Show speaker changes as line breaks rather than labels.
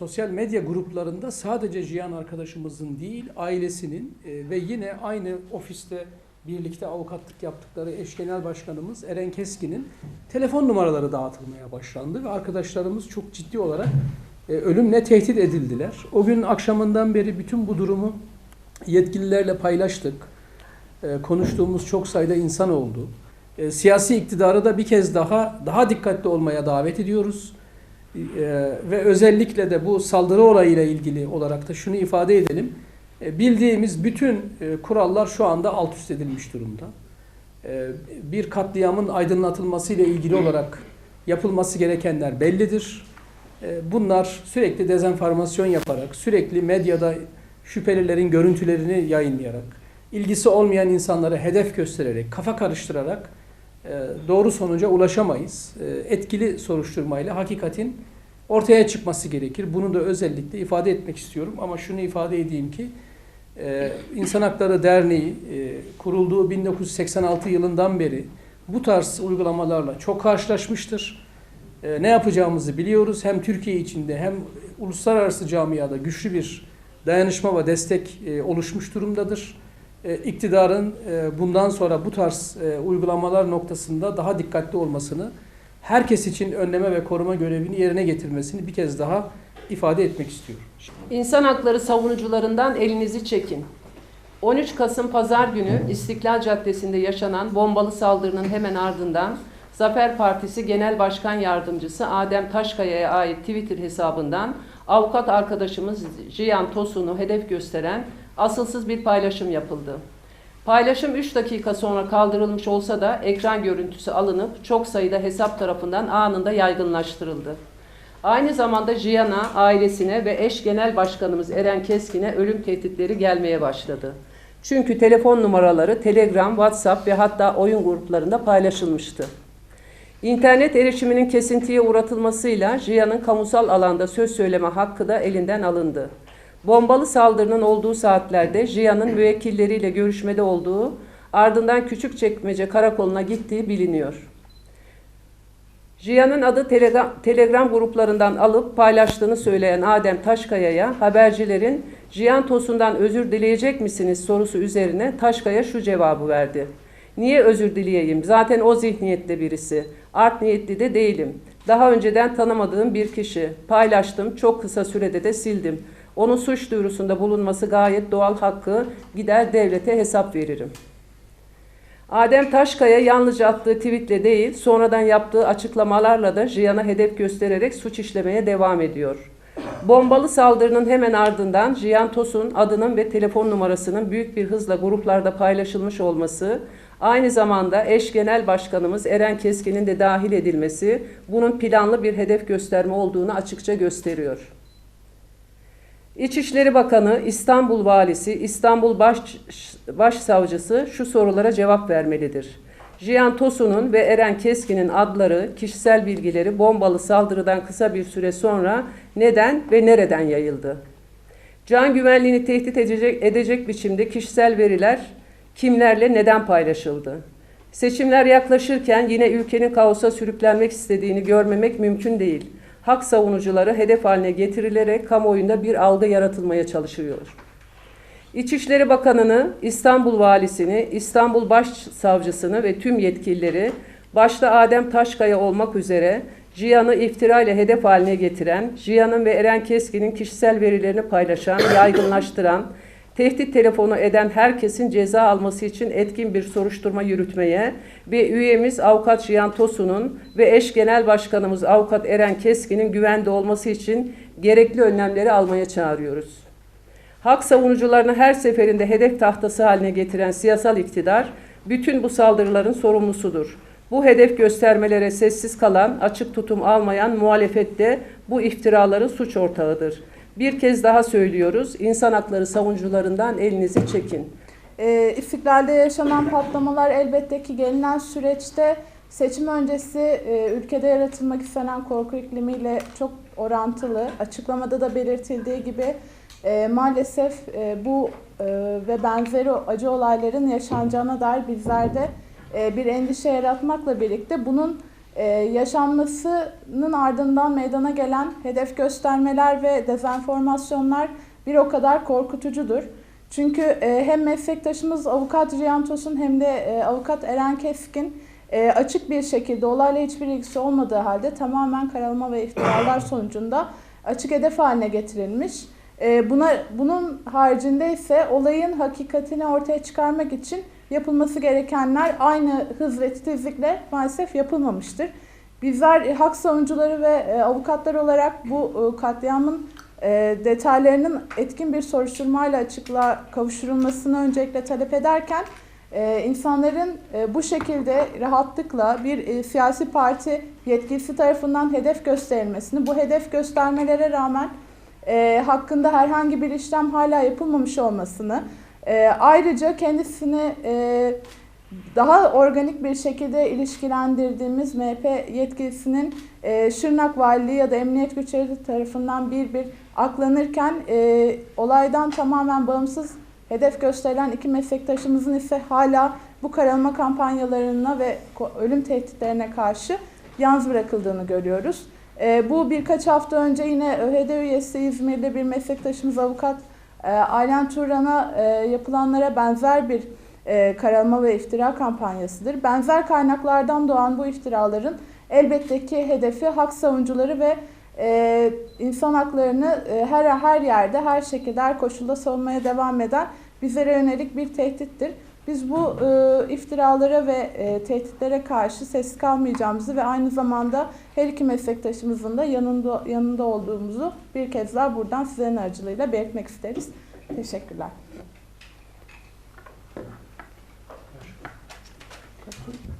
sosyal medya gruplarında sadece Cihan arkadaşımızın değil, ailesinin e, ve yine aynı ofiste birlikte avukatlık yaptıkları eş genel başkanımız Eren Keskin'in telefon numaraları dağıtılmaya başlandı ve arkadaşlarımız çok ciddi olarak e, ölümle tehdit edildiler. O gün akşamından beri bütün bu durumu yetkililerle paylaştık. E, konuştuğumuz çok sayıda insan oldu. E, siyasi iktidarı da bir kez daha daha dikkatli olmaya davet ediyoruz. E, ve özellikle de bu saldırı olayıyla ilgili olarak da şunu ifade edelim. E, bildiğimiz bütün e, kurallar şu anda alt üst edilmiş durumda. E, bir katliamın aydınlatılması ile ilgili olarak yapılması gerekenler bellidir. Bunlar sürekli dezenformasyon yaparak, sürekli medyada şüphelilerin görüntülerini yayınlayarak, ilgisi olmayan insanları hedef göstererek, kafa karıştırarak doğru sonuca ulaşamayız. E, Etkili soruşturmayla hakikatin ortaya çıkması gerekir. Bunu da özellikle ifade etmek istiyorum. Ama şunu ifade edeyim ki e, İnsan Hakları Derneği e, kurulduğu 1986 yılından beri bu tarz uygulamalarla çok karşılaşmıştır. E, Ne yapacağımızı biliyoruz. Hem Türkiye içinde hem uluslararası camiada güçlü bir dayanışma ve destek e, oluşmuş durumdadır. E, İktidarın e, bundan sonra bu tarz e, uygulamalar noktasında daha dikkatli olmasını, herkes için önleme ve koruma görevini yerine getirmesini bir kez daha ifade etmek istiyorum.
İnsan hakları savunucularından elinizi çekin. 13 Kasım Pazar günü İstiklal Caddesi'nde yaşanan bombalı saldırının hemen ardından Zafer Partisi Genel Başkan Yardımcısı Adem Taşkaya'ya ait Twitter hesabından avukat arkadaşımız Cihan Tosun'u hedef gösteren asılsız bir paylaşım yapıldı. Paylaşım 3 dakika sonra kaldırılmış olsa da ekran görüntüsü alınıp çok sayıda hesap tarafından anında yaygınlaştırıldı. Aynı zamanda Jiyan'a, ailesine ve eş genel başkanımız Eren Keskin'e ölüm tehditleri gelmeye başladı. Çünkü telefon numaraları Telegram, WhatsApp ve hatta oyun gruplarında paylaşılmıştı. İnternet erişiminin kesintiye uğratılmasıyla Jiyan'ın kamusal alanda söz söyleme hakkı da elinden alındı. Bombalı saldırının olduğu saatlerde Jiyan'ın müvekkilleriyle görüşmede olduğu, ardından Küçükçekmece karakoluna gittiği biliniyor. Jiyan'ın adı Telegram, Telegram gruplarından alıp paylaştığını söyleyen Adem Taşkaya'ya habercilerin Jiyan Tosun'dan özür dileyecek misiniz sorusu üzerine Taşkaya şu cevabı verdi. Niye özür dileyeyim? Zaten o zihniyette birisi. Art niyetli de değilim. Daha önceden tanımadığım bir kişi. Paylaştım, çok kısa sürede de sildim. Onun suç duyurusunda bulunması gayet doğal hakkı. Gider devlete hesap veririm. Adem Taşkaya yalnızca attığı tweetle değil, sonradan yaptığı açıklamalarla da Jiyan'a hedef göstererek suç işlemeye devam ediyor. Bombalı saldırının hemen ardından Jiyan Tosun adının ve telefon numarasının büyük bir hızla gruplarda paylaşılmış olması, aynı zamanda eş genel başkanımız Eren Keskin'in de dahil edilmesi bunun planlı bir hedef gösterme olduğunu açıkça gösteriyor. İçişleri Bakanı, İstanbul Valisi, İstanbul Baş, Başsavcısı şu sorulara cevap vermelidir. Jiyan Tosun'un ve Eren Keskin'in adları, kişisel bilgileri bombalı saldırıdan kısa bir süre sonra neden ve nereden yayıldı? Can güvenliğini tehdit edecek, edecek biçimde kişisel veriler kimlerle neden paylaşıldı? Seçimler yaklaşırken yine ülkenin kaosa sürüklenmek istediğini görmemek mümkün değil hak savunucuları hedef haline getirilerek kamuoyunda bir algı yaratılmaya çalışılıyor. İçişleri Bakanı'nı, İstanbul Valisini, İstanbul Başsavcısını ve tüm yetkilileri başta Adem Taşkaya olmak üzere Cihan'ı iftira ile hedef haline getiren, Cihan'ın ve Eren Keskin'in kişisel verilerini paylaşan, yaygınlaştıran, tehdit telefonu eden herkesin ceza alması için etkin bir soruşturma yürütmeye ve üyemiz Avukat Cihan Tosun'un ve eş genel başkanımız Avukat Eren Keskin'in güvende olması için gerekli önlemleri almaya çağırıyoruz. Hak savunucularını her seferinde hedef tahtası haline getiren siyasal iktidar bütün bu saldırıların sorumlusudur. Bu hedef göstermelere sessiz kalan, açık tutum almayan muhalefet de bu iftiraların suç ortağıdır. Bir kez daha söylüyoruz, insan hakları savunucularından elinizi çekin.
E, İstiklal'de yaşanan patlamalar elbette ki gelinen süreçte seçim öncesi e, ülkede yaratılmak istenen korku iklimiyle çok orantılı. Açıklamada da belirtildiği gibi e, maalesef e, bu e, ve benzeri acı olayların yaşanacağına dair bizlerde e, bir endişe yaratmakla birlikte bunun e, yaşanmasının ardından meydana gelen hedef göstermeler ve dezenformasyonlar bir o kadar korkutucudur. Çünkü e, hem meslektaşımız avukat Cihan Tosun hem de e, avukat Eren Keskin e, açık bir şekilde olayla hiçbir ilgisi olmadığı halde tamamen karalama ve iftiralar sonucunda açık hedef haline getirilmiş. E, buna bunun haricinde ise olayın hakikatini ortaya çıkarmak için yapılması gerekenler aynı hız ve titizlikle maalesef yapılmamıştır. Bizler e, hak savunucuları ve e, avukatlar olarak bu e, katliamın detaylarının etkin bir soruşturmayla açıklığa kavuşturulmasını öncelikle talep ederken insanların bu şekilde rahatlıkla bir siyasi parti yetkilisi tarafından hedef gösterilmesini, bu hedef göstermelere rağmen hakkında herhangi bir işlem hala yapılmamış olmasını, e, ayrıca kendisini e, daha organik bir şekilde ilişkilendirdiğimiz MHP yetkilisinin e, Şırnak Valiliği ya da Emniyet Güçleri tarafından bir bir aklanırken e, olaydan tamamen bağımsız hedef gösterilen iki meslektaşımızın ise hala bu karalama kampanyalarına ve ölüm tehditlerine karşı yalnız bırakıldığını görüyoruz. E, bu birkaç hafta önce yine ÖHD üyesi İzmir'de bir meslektaşımız avukat Aylen Turan'a e, yapılanlara benzer bir e, karalama ve iftira kampanyasıdır. Benzer kaynaklardan doğan bu iftiraların elbette ki hedefi hak savunucuları ve e, insan haklarını her her yerde, her şekilde, her koşulda savunmaya devam eden bizlere yönelik bir tehdittir. Biz bu e, iftiralara ve e, tehditlere karşı ses kalmayacağımızı ve aynı zamanda her iki meslektaşımızın da yanında yanında olduğumuzu bir kez daha buradan sizlerin aracılığıyla belirtmek isteriz. Teşekkürler.